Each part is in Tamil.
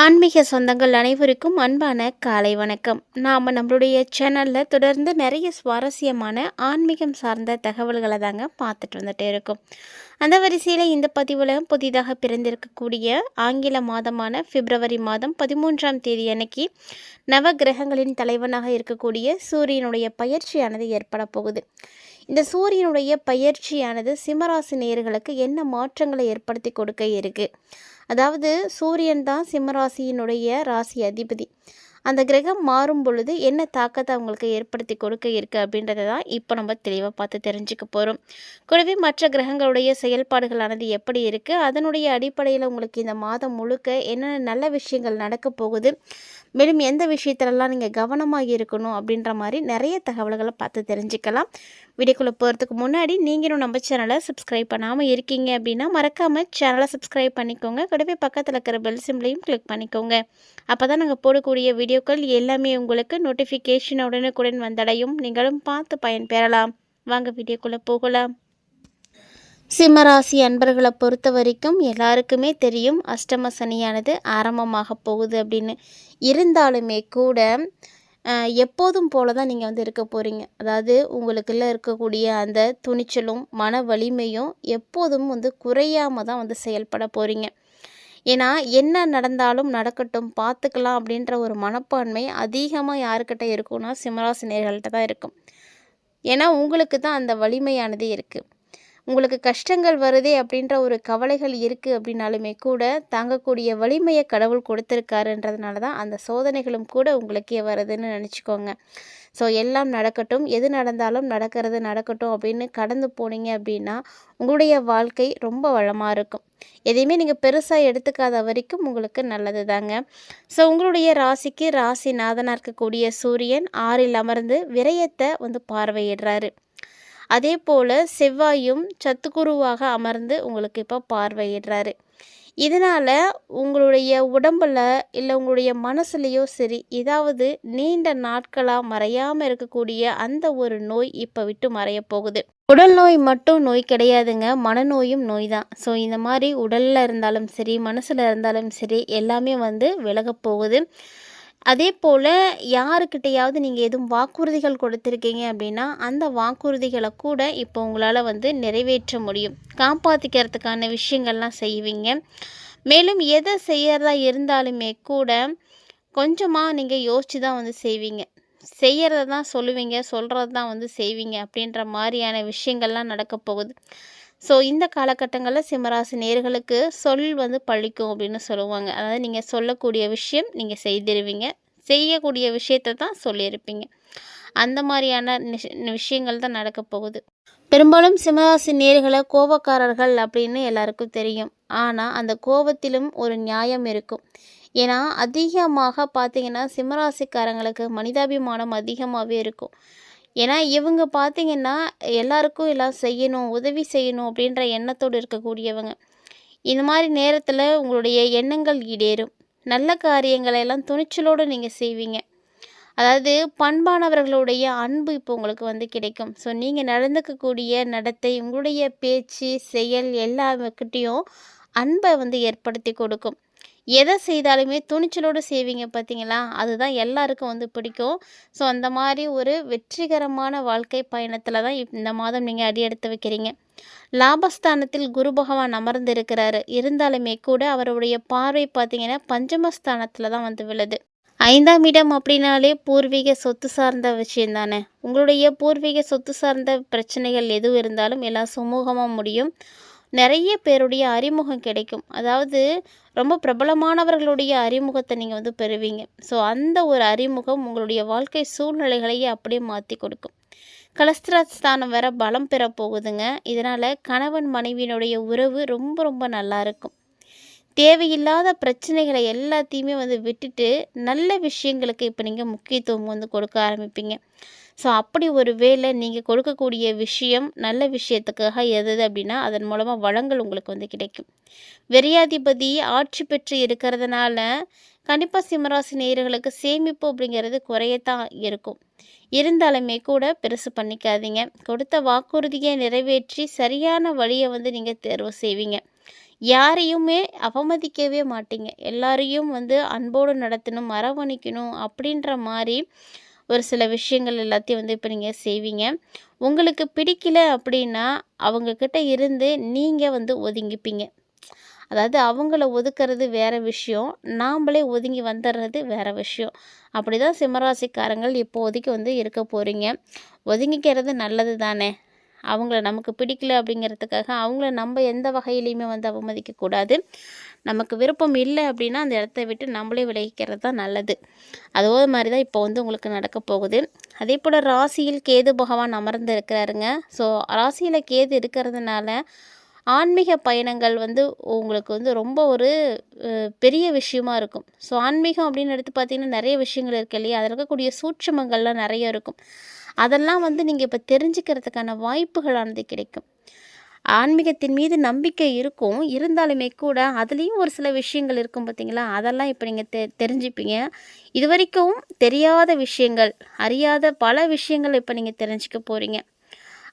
ஆன்மீக சொந்தங்கள் அனைவருக்கும் அன்பான காலை வணக்கம். நாம் நம்மளுடைய சேனலில் தொடர்ந்து நிறைய சுவாரஸ்யமான ஆன்மீகம் சார்ந்த தகவல்களை தாங்க பார்த்துட்டு வந்துட்டே இருக்கோம். அந்த வரிசையில் இந்த பதிவில் புதிதாக பிறந்திருக்கக்கூடிய ஆங்கில மாதமான பிப்ரவரி மாதம் பதிமூன்றாம் தேதி அன்னைக்கு நவ கிரகங்களின் தலைவனாக இருக்கக்கூடிய சூரியனுடைய பயிற்சியானது ஏற்பட போகுது. இந்த சூரியனுடைய பயிற்சியானது சிம்மராசி நேயர்களுக்கு என்ன மாற்றங்களை ஏற்படுத்தி கொடுக்க இருக்குது அதாவது சூரியன் தான் சிம்மராசியினுடைய ராசி அதிபதி. அந்த கிரகம் மாறும் பொழுது என்ன தாக்கத்தை அவங்களுக்கு ஏற்படுத்தி கொடுக்க இருக்குது அப்படின்றத தான் இப்போ நம்ம தெளிவாக பார்த்து தெரிஞ்சுக்க போகிறோம் கூடவே மற்ற கிரகங்களுடைய செயல்பாடுகளானது எப்படி இருக்குது அதனுடைய அடிப்படையில் உங்களுக்கு இந்த மாதம் முழுக்க என்னென்ன நல்ல விஷயங்கள் நடக்க போகுது? மேலும் எந்த விஷயத்துலலாம் நீங்கள் கவனமாக இருக்கணும் அப்படின்ற மாதிரி நிறைய தகவல்களை பார்த்து தெரிஞ்சுக்கலாம். வீடியோக்குள்ளே போகிறதுக்கு முன்னாடி நீங்களும் நம்ம சேனலை சப்ஸ்கிரைப் பண்ணாமல் இருக்கீங்க அப்படின்னா மறக்காமல் சேனலை சப்ஸ்கிரைப் பண்ணிக்கோங்க. கூடவே பக்கத்தில் இருக்கிற பெல் சிம்லையும் கிளிக் பண்ணிக்கோங்க. அப்போ தான் நாங்கள் போடக்கூடிய வீடியோக்கள் எல்லாமே உங்களுக்கு நோட்டிஃபிகேஷன் உடனுக்குடன் வந்தடையும். நீங்களும் பார்த்து பயன்பெறலாம் வாங்க வீடியோக்குள்ளே போகலாம். சிம்மராசி அன்பர்களை பொறுத்த வரைக்கும் எல்லாருக்குமே தெரியும் அஷ்டம சனியானது ஆரம்பமாக போகுது அப்படின்னு. இருந்தாலுமே கூட எப்போதும் போல தான் நீங்கள் வந்து இருக்க போகிறீங்க அதாவது உங்களுக்குள்ள இருக்கக்கூடிய அந்த துணிச்சலும் மன வலிமையும் எப்போதும் வந்து குறையாம தான் வந்து செயல்பட போகிறீங்க ஏன்னா என்ன நடந்தாலும் நடக்கட்டும் பார்த்துக்கலாம் அப்படின்ற ஒரு மனப்பான்மை அதிகமாக யாருக்கிட்ட இருக்கும்னா சிம்மராசினியர்கள்ட்ட தான் இருக்கும். ஏன்னா உங்களுக்கு தான் அந்த வலிமையானது இருக்குது உங்களுக்கு கஷ்டங்கள் வருதே அப்படின்ற ஒரு கவலைகள் இருக்குது அப்படின்னாலுமே கூட தாங்கக்கூடிய வலிமையை கடவுள் கொடுத்துருக்காருன்றதுனால தான் அந்த சோதனைகளும் கூட உங்களுக்கே வருதுன்னு நினச்சிக்கோங்க. ஸோ எல்லாம் நடக்கட்டும். எது நடந்தாலும் நடக்கிறது நடக்கட்டும் அப்படின்னு கடந்து போனீங்க அப்படின்னா உங்களுடைய வாழ்க்கை ரொம்ப வளமாக இருக்கும். எதையுமே நீங்கள் பெருசாக எடுத்துக்காத வரைக்கும் உங்களுக்கு நல்லது தாங்க. ஸோ உங்களுடைய ராசிக்கு ராசி நாதனாக இருக்கக்கூடிய சூரியன் ஆறில் அமர்ந்து விரயத்தை வந்து பார்வையிடுறாரு. அதே போல் செவ்வாயும் சத்துக்குருவாக அமர்ந்து உங்களுக்கு இப்போ பார்வையிடுறாரு. இதனால் உங்களுடைய உடம்பில் இல்லை உங்களுடைய மனசுலேயோ சரி ஏதாவது நீண்ட நாட்களாக மறையாமல் இருக்கக்கூடிய அந்த ஒரு நோய் இப்போ விட்டு மறைய போகுது. உடல் நோய் மட்டும் நோய் கிடையாதுங்க. மனநோயும் நோய் தான். ஸோ இந்த மாதிரி உடலில் இருந்தாலும் சரி மனசில் இருந்தாலும் சரி எல்லாமே வந்து விலகப்போகுது அதே போல் யாருக்கிட்டையாவது நீங்கள் எதுவும் வாக்குறுதிகள் கொடுத்துருக்கீங்க அப்படின்னா அந்த வாக்குறுதிகளை கூட இப்போ உங்களால் வந்து நிறைவேற்ற முடியும். காப்பாற்றிக்கிறதுக்கான விஷயங்கள்லாம் செய்வீங்க. மேலும் எதை செய்கிறதா இருந்தாலுமே கூட கொஞ்சமாக நீங்கள் யோசித்து தான் வந்து செய்வீங்க. செய்கிறத தான் சொல்லுவீங்க சொல்கிறது தான் வந்து செய்வீங்க அப்படின்ற மாதிரியான விஷயங்கள்லாம் நடக்க போகுது. ஸோ இந்த காலகட்டங்களில் சிம்மராசி நேர்களுக்கு சொல் வந்து பழிக்கும் அப்படின்னு சொல்லுவாங்க. அதாவது நீங்கள் சொல்லக்கூடிய விஷயம் நீங்கள் செய்திருவீங்க. செய்யக்கூடிய விஷயத்தை தான் சொல்லியிருப்பீங்க. அந்த மாதிரியான விஷயங்கள் தான் நடக்க போகுது. பெரும்பாலும் சிம்மராசி நேர்களை கோபக்காரர்கள் அப்படின்னு எல்லாருக்கும் தெரியும். ஆனால் அந்த கோபத்திலும் ஒரு நியாயம் இருக்கும். ஏன்னா அதிகமாக பார்த்தீங்கன்னா சிம்மராசிக்காரங்களுக்கு மனிதாபிமானம் அதிகமாகவே இருக்கும். ஏன்னா இவங்க பார்த்திங்கன்னா எல்லாருக்கும் எல்லாம் செய்யணும் உதவி செய்யணும் அப்படின்ற எண்ணத்தோடு இருக்கக்கூடியவங்க. இந்த மாதிரி நேரத்தில் உங்களுடைய எண்ணங்கள் ஈடேறும். நல்ல காரியங்களை எல்லாம் துணிச்சலோடு நீங்கள் செய்வீங்க. அதாவது பண்பானவர்களுடைய அன்பு இப்போ உங்களுக்கு வந்து கிடைக்கும். ஸோ நீங்கள் நடந்துக்கக்கூடிய நடத்தை உங்களுடைய பேச்சு செயல் எல்லாக்கிட்டேயும் அன்பை வந்து ஏற்படுத்தி கொடுக்கும். எதை செய்தாலுமே துணிச்சலோடு செய்வீங்க பார்த்தீங்களா? அதுதான் எல்லாருக்கும் வந்து பிடிக்கும். ஸோ அந்த மாதிரி ஒரு வெற்றிகரமான வாழ்க்கை பயணத்தில் தான் இந்த மாதம் நீங்கள் அடி எடுத்து வைக்கிறீங்க. லாபஸ்தானத்தில் குரு பகவான் அமர்ந்திருக்கிறாரு. இருந்தாலுமே கூட அவருடைய பார்வை பார்த்தீங்கன்னா பஞ்சமஸ்தானத்தில் தான் வந்து விழுது. ஐந்தாம் இடம் அப்படின்னாலே பூர்வீக சொத்து சார்ந்த விஷயம் தானே? உங்களுடைய பூர்வீக சொத்து சார்ந்த பிரச்சனைகள் எதுவும் இருந்தாலும் எல்லாம் சுமூகமாக முடியும். நிறைய பேருடைய அறிமுகம் கிடைக்கும். அதாவது ரொம்ப பிரபலமானவர்களுடைய அறிமுகத்தை நீங்கள் வந்து பெறுவீங்க. ஸோ அந்த ஒரு அறிமுகம் உங்களுடைய வாழ்க்கை சூழ்நிலைகளையே அப்படியே மாற்றி கொடுக்கும். கலஸ்திரஸ்தானம் வேற பலம் பெற போகுதுங்க. இதனால் கணவன் மனைவியினுடைய உறவு ரொம்ப ரொம்ப நல்லா இருக்கும். தேவையில்லாத பிரச்சனைகளை எல்லாத்தையுமே வந்து விட்டுட்டு நல்ல விஷயங்களுக்கு இப்போ நீங்கள் முக்கியத்துவம் வந்து கொடுக்க ஆரம்பிப்பீங்க. ஸோ அப்படி ஒரு வேலை நீங்கள் கொடுக்கக்கூடிய விஷயம் நல்ல விஷயத்துக்காக எது அப்படின்னா அதன் மூலமாக வளங்கள் உங்களுக்கு வந்து கிடைக்கும். வெறியாதிபதி ஆட்சி பெற்று இருக்கிறதுனால கண்டிப்பாக சிம்மராசி நேயர்களுக்கு சேமிப்பு அப்படிங்கிறது குறையத்தான் இருக்கும். இருந்தாலுமே கூட பெருசு பண்ணிக்காதீங்க. கொடுத்த வாக்குறுதியை நிறைவேற்றி சரியான வழியை வந்து நீங்கள் தேர்வு செய்வீங்க. யாரையுமே அவமதிக்கவே மாட்டீங்க. எல்லாரையும் வந்து அன்போடு நடத்தணும் அரவணைக்கணும் அப்படின்ற மாதிரி ஒரு சில விஷயங்கள் எல்லாத்தையும் வந்து இப்போ நீங்கள் செய்வீங்க. உங்களுக்கு பிடிக்கல அப்படின்னா அவங்கக்கிட்ட இருந்து நீங்கள் வந்து ஒதுங்கிப்பீங்க. அதாவது அவங்கள ஒதுக்குறது வேறு விஷயம். நாம்ளே ஒதுங்கி வந்துடுறது வேறு விஷயம். அப்படி தான் சிம்மராசிக்காரங்கள் இப்போதைக்கு வந்து இருக்க போகிறீங்க ஒதுங்கிக்கிறது நல்லது தானே. அவங்கள நமக்கு பிடிக்கல அப்படிங்கிறதுக்காக அவங்கள நம்ம எந்த வகையிலையுமே வந்து அவமதிக்கக்கூடாது. நமக்கு விருப்பம் இல்லை அப்படின்னா அந்த இடத்த விட்டு நம்மளே விலகிக்கிறது தான் நல்லது. அதோ மாதிரி தான் இப்போ வந்து உங்களுக்கு நடக்க போகுது. அதே போல் ராசியில் கேது பகவான் அமர்ந்து இருக்கிறாருங்க. ஸோ ராசியில் கேது இருக்கிறதுனால ஆன்மீக பயணங்கள் வந்து உங்களுக்கு வந்து ரொம்ப ஒரு பெரிய விஷயமா இருக்கும். ஸோ ஆன்மீகம் அப்படின்னு எடுத்து பார்த்தீங்கன்னா நிறைய விஷயங்கள் இருக்கு இல்லையா? அதில் இருக்கக்கூடிய சூட்சமங்கள்லாம் நிறைய இருக்கும். அதெல்லாம் வந்து நீங்கள் இப்போ தெரிஞ்சுக்கிறதுக்கான வாய்ப்புகளானது கிடைக்கும். ஆன்மீகத்தின் மீது நம்பிக்கை இருக்கும். இருந்தாலுமே கூட அதுலேயும் ஒரு சில விஷயங்கள் இருக்கும் பார்த்தீங்களா அதெல்லாம் இப்போ நீங்கள் தெ தெரிஞ்சுப்பீங்க. இது வரைக்கும் தெரியாத விஷயங்கள் அறியாத பல விஷயங்கள் இப்போ நீங்கள் தெரிஞ்சுக்க போகிறீங்க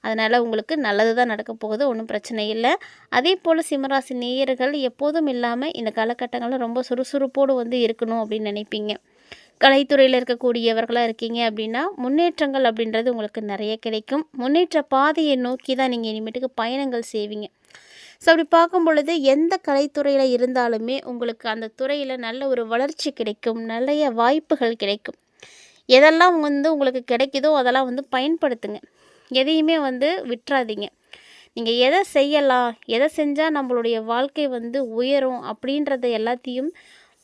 அதனால் உங்களுக்கு நல்லது தான் நடக்க போகுது ஒன்றும் பிரச்சனை இல்லை. அதே போல் சிம்மராசி நேயர்கள் எப்போதும் இல்லாமல் இந்த காலகட்டங்களில் ரொம்ப சுறுசுறுப்போடு வந்து இருக்கணும் அப்படின்னு நினைப்பீங்க. கலைத்துறையில் இருக்கக்கூடியவர்களாக இருக்கீங்க அப்படின்னா முன்னேற்றங்கள் அப்படின்றது உங்களுக்கு நிறைய கிடைக்கும். முன்னேற்ற பாதையை நோக்கி தான் நீங்கள் இனிமேட்டுக்கு பயணங்கள் செய்வீங்க. ஸோ அப்படி பார்க்கும் பொழுது எந்த கலைத்துறையில் இருந்தாலுமே உங்களுக்கு அந்த துறையில் நல்ல ஒரு வளர்ச்சி கிடைக்கும். நிறைய வாய்ப்புகள் கிடைக்கும். எதெல்லாம் வந்து உங்களுக்கு கிடைக்குதோ அதெல்லாம் வந்து பயன்படுத்துங்க. எதையுமே வந்து விட்டுறாதீங்க. நீங்கள் எதை செய்யலாம் எதை செஞ்சால் நம்மளுடைய வாழ்க்கை வந்து உயரும் அப்படின்றத எல்லாத்தையும்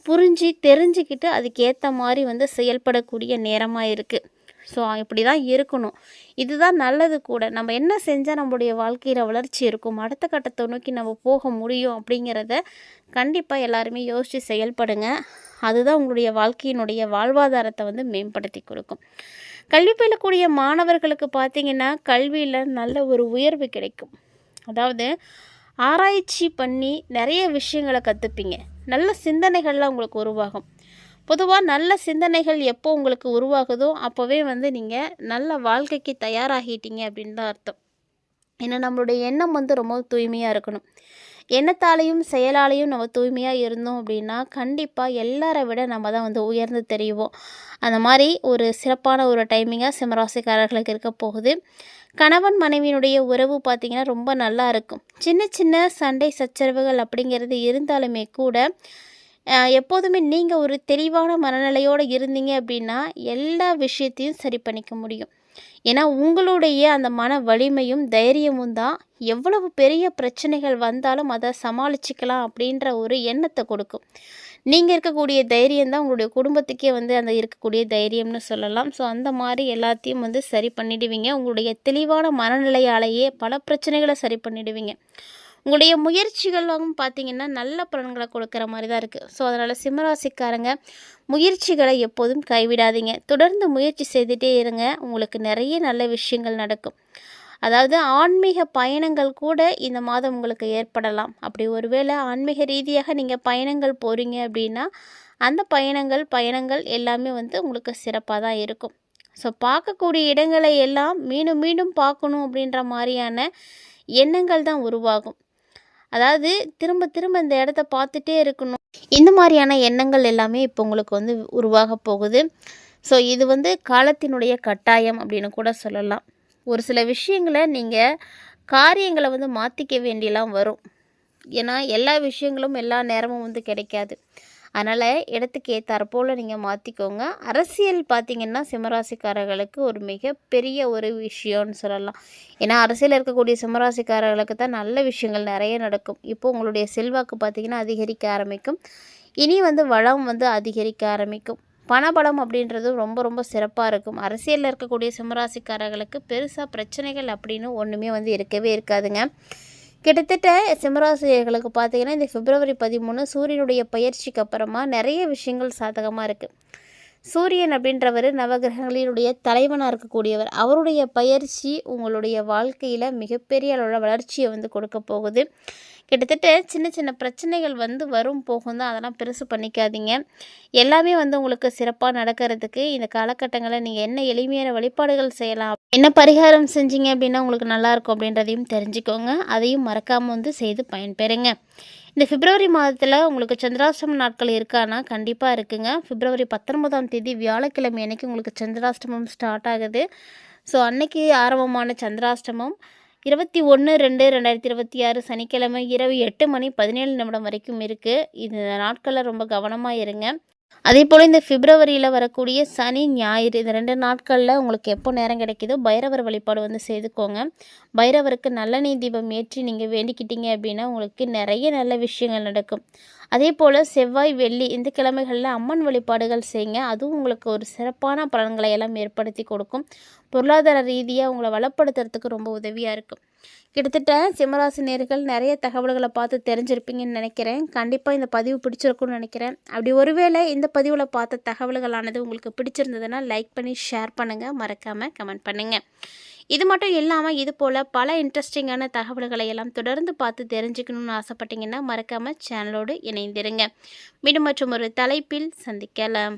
புரிஞ்சு தெரிஞ்சுக்கிட்டு அதுக்கேற்ற மாதிரி வந்து செயல்படக்கூடிய நேரமாக இருக்குது ஸோ இப்படி தான் இருக்கணும். இதுதான் நல்லது கூட. நம்ம என்ன செஞ்சால் நம்மளுடைய வாழ்க்கையில் வளர்ச்சி இருக்கும்? அடுத்த கட்டத்தை நோக்கி நம்ம போக முடியும் அப்படிங்கிறத கண்டிப்பாக எல்லாருமே யோசித்து செயல்படுங்க. அதுதான் உங்களுடைய வாழ்க்கையினுடைய வாழ்வாதாரத்தை வந்து மேம்படுத்தி கொடுக்கும். கல்வி பயிலக்கூடிய மாணவர்களுக்கு பார்த்தீங்கன்னா கல்வியில் நல்ல ஒரு உயர்வு கிடைக்கும். அதாவது ஆராய்ச்சி பண்ணி நிறைய விஷயங்களை கற்றுப்பீங்க நல்ல சிந்தனைகள்லாம் உங்களுக்கு உருவாகும். பொதுவாக நல்ல சிந்தனைகள் எப்போ உங்களுக்கு உருவாகுதோ அப்போவே வந்து நீங்கள் நல்ல வாழ்க்கைக்கு தயாராகிட்டீங்க அப்படின்னு தான் அர்த்தம். ஏன்னா நம்மளுடைய எண்ணம் வந்து ரொம்ப தூய்மையாக இருக்கணும். எண்ணத்தாலையும் செயலாலையும் நம்ம தூய்மையாக இருந்தோம் அப்படின்னா கண்டிப்பாக எல்லாரை விட நம்ம தான் வந்து உயர்ந்து தெரிவோம். அந்த மாதிரி ஒரு சிறப்பான ஒரு டைமிங்காக சிம்மராசிக்காரர்களுக்கு இருக்க போகுது. கணவன் மனைவியினுடைய உறவு பார்த்திங்கன்னா ரொம்ப நல்லா இருக்கும். சின்ன சின்ன சண்டை சச்சரவுகள் அப்படிங்கிறது இருந்தாலுமே கூட எப்போதுமே நீங்கள் ஒரு தெளிவான மனநிலையோடு இருந்தீங்க அப்படின்னா எல்லா விஷயத்தையும் சரி பண்ணிக்க முடியும். ஏன்னா உங்களுடைய அந்த மன வலிமையும் தைரியமும் தான் எவ்வளவு பெரிய பிரச்சனைகள் வந்தாலும் அதை சமாளிச்சுக்கலாம் அப்படின்ற ஒரு எண்ணத்தை கொடுக்கும். நீங்கள் இருக்கக்கூடிய தைரியம் தான் உங்களுடைய குடும்பத்துக்கே வந்து அந்த இருக்கக்கூடிய தைரியம்னு சொல்லலாம். ஸோ அந்த மாதிரி எல்லாத்தையும் வந்து சரி பண்ணிடுவீங்க. உங்களுடைய தெளிவான மனநிலையாலேயே பல பிரச்சனைகளை சரி பண்ணிடுவீங்க. உங்களுடைய முயற்சிகளும் பார்த்தீங்கன்னா நல்ல பலன்களை கொடுக்குற மாதிரி தான் இருக்குது ஸோ அதனால் சிம்மராசிக்காரங்க முயற்சிகளை எப்போதும் கைவிடாதீங்க. தொடர்ந்து முயற்சி செய்துட்டே இருங்க. உங்களுக்கு நிறைய நல்ல விஷயங்கள் நடக்கும். அதாவது ஆன்மீக பயணங்கள் கூட இந்த மாதம் உங்களுக்கு ஏற்படலாம். அப்படி ஒருவேளை ஆன்மீக ரீதியாக நீங்கள் பயணங்கள் போகிறீங்க அப்படின்னா அந்த பயணங்கள் பயணங்கள் எல்லாமே வந்து உங்களுக்கு சிறப்பாக தான் இருக்கும். ஸோ பார்க்கக்கூடிய இடங்களை எல்லாம் மீண்டும் மீண்டும் பார்க்கணும் அப்படின்ற மாதிரியான எண்ணங்கள் தான் உருவாகும். அதாவது திரும்ப திரும்ப இந்த இடத்த பார்த்துட்டே இருக்கணும். இந்த மாதிரியான எண்ணங்கள் எல்லாமே இப்போ உங்களுக்கு வந்து உருவாக போகுது. ஸோ இது வந்து காலத்தினுடைய கட்டாயம் அப்படின்னு கூட சொல்லலாம். ஒரு சில விஷயங்களை நீங்கள் காரியங்களை வந்து மாற்றிக்க வேண்டியெல்லாம் வரும். ஏன்னா எல்லா விஷயங்களும் எல்லா நேரமும் வந்து கிடைக்காது. அதனால் இடத்துக்கு ஏற்றாற்போல் நீங்கள் மாற்றிக்கோங்க அரசியல் பார்த்திங்கன்னா சிம்மராசிக்காரர்களுக்கு ஒரு மிகப்பெரிய ஒரு விஷயம்னு சொல்லலாம். ஏன்னா அரசியல் இருக்கக்கூடிய சிம்மராசிக்காரர்களுக்கு தான் நல்ல விஷயங்கள் நிறைய நடக்கும். இப்போ உங்களுடைய செல்வாக்கு பார்த்திங்கன்னா அதிகரிக்க ஆரம்பிக்கும். இனி வந்து வளம் வந்து அதிகரிக்க ஆரம்பிக்கும். பணபலம் அப்படின்றது ரொம்ப ரொம்ப சிறப்பாக இருக்கும். அரசியலில் இருக்கக்கூடிய சிம்மராசிக்காரர்களுக்கு பெருசாக பிரச்சனைகள் அப்படின்னு ஒன்றுமே வந்து இருக்கவே இருக்காதுங்க. கிட்டத்தட்ட சிம்மராசிரியர்களுக்கு பார்த்தீங்கன்னா இந்த பிப்ரவரி பதிமூணு சூரியனுடைய பயிற்சிக்கு அப்புறமா நிறைய விஷயங்கள் சாதகமாக இருக்குது சூரியன் அப்படின்றவர் நவகிரகங்களினுடைய தலைவனாக இருக்கக்கூடியவர். அவருடைய பயிற்சி உங்களுடைய வாழ்க்கையில் மிகப்பெரிய அளவில் வளர்ச்சியை வந்து கொடுக்க போகுது. கிட்டத்தட்ட சின்ன சின்ன பிரச்சனைகள் வந்து வரும் போகும் தான் அதெல்லாம் பெருசு பண்ணிக்காதீங்க. எல்லாமே வந்து உங்களுக்கு சிறப்பாக நடக்கிறதுக்கு இந்த காலகட்டங்களில் நீங்கள் என்ன எளிமையான வழிபாடுகள் செய்யலாம் என்ன பரிகாரம் செஞ்சீங்க அப்படின்னா உங்களுக்கு நல்லாயிருக்கும் அப்படின்றதையும் தெரிஞ்சுக்கோங்க. அதையும் மறக்காமல் வந்து செய்து பயன்பெறுங்க. இந்த பிப்ரவரி மாதத்தில் உங்களுக்கு சந்திராஷ்டம நாட்கள் இருக்கான்னா கண்டிப்பாக இருக்குங்க. பிப்ரவரி பத்தொன்பதாம் தேதி வியாழக்கிழமை அன்னைக்கு உங்களுக்கு சந்திராஷ்டமம் ஸ்டார்ட் ஆகுது. ஸோ அன்னைக்கு ஆரம்பமான சந்திராஷ்டமம். இருபத்தி ஒன்று ரெண்டு ரெண்டாயிரத்தி இருபத்தி ஆறு சனிக்கிழமை இரவு எட்டு மணி பதினேழு நிமிடம் வரைக்கும் இருக்குது இந்த நாட்களில் ரொம்ப கவனமாக இருங்க. அதே போல் இந்த பிப்ரவரியில் வரக்கூடிய சனி ஞாயிறு இந்த ரெண்டு நாட்களில் உங்களுக்கு எப்போ நேரம் கிடைக்குதோ பைரவர் வழிபாடு வந்து செய்துக்கோங்க. பைரவருக்கு நல்லெண்ணெய் தீபம் ஏற்றி நீங்கள் வேண்டிக்கிட்டீங்க அப்படின்னா உங்களுக்கு நிறைய நல்ல விஷயங்கள் நடக்கும். அதே போல் செவ்வாய் வெள்ளி இந்த கிழமைகளில் அம்மன் வழிபாடுகள் செய்யுங்க. அதுவும் உங்களுக்கு ஒரு சிறப்பான பலன்களை எல்லாம் ஏற்படுத்தி கொடுக்கும். பொருளாதார ரீதியாக உங்களை வளப்படுத்துறதுக்கு ரொம்ப உதவியாக இருக்கும். கிட்டத்தட்ட சிம்மராசி நேர்கள் நிறைய தகவல்களை பார்த்து தெரிஞ்சிருப்பீங்கன்னு நினைக்கிறேன். கண்டிப்பாக இந்த பதிவு பிடிச்சிருக்கும்னு நினைக்கிறேன். அப்படி ஒருவேளை இந்த பதிவில் பார்த்த தகவல்களானது உங்களுக்கு பிடிச்சிருந்ததுன்னா லைக் பண்ணி ஷேர் பண்ணுங்கள் மறக்காமல் கமெண்ட் பண்ணுங்கள் இது மட்டும் இல்லாமல் இது போல் பல இன்ட்ரெஸ்டிங்கான தகவல்களை எல்லாம் தொடர்ந்து பார்த்து தெரிஞ்சுக்கணும்னு ஆசைப்பட்டீங்கன்னா மறக்காமல் சேனலோடு இணைந்திருங்க. மீண்டும் மற்றும் ஒரு தலைப்பில் சந்திக்கலாம்.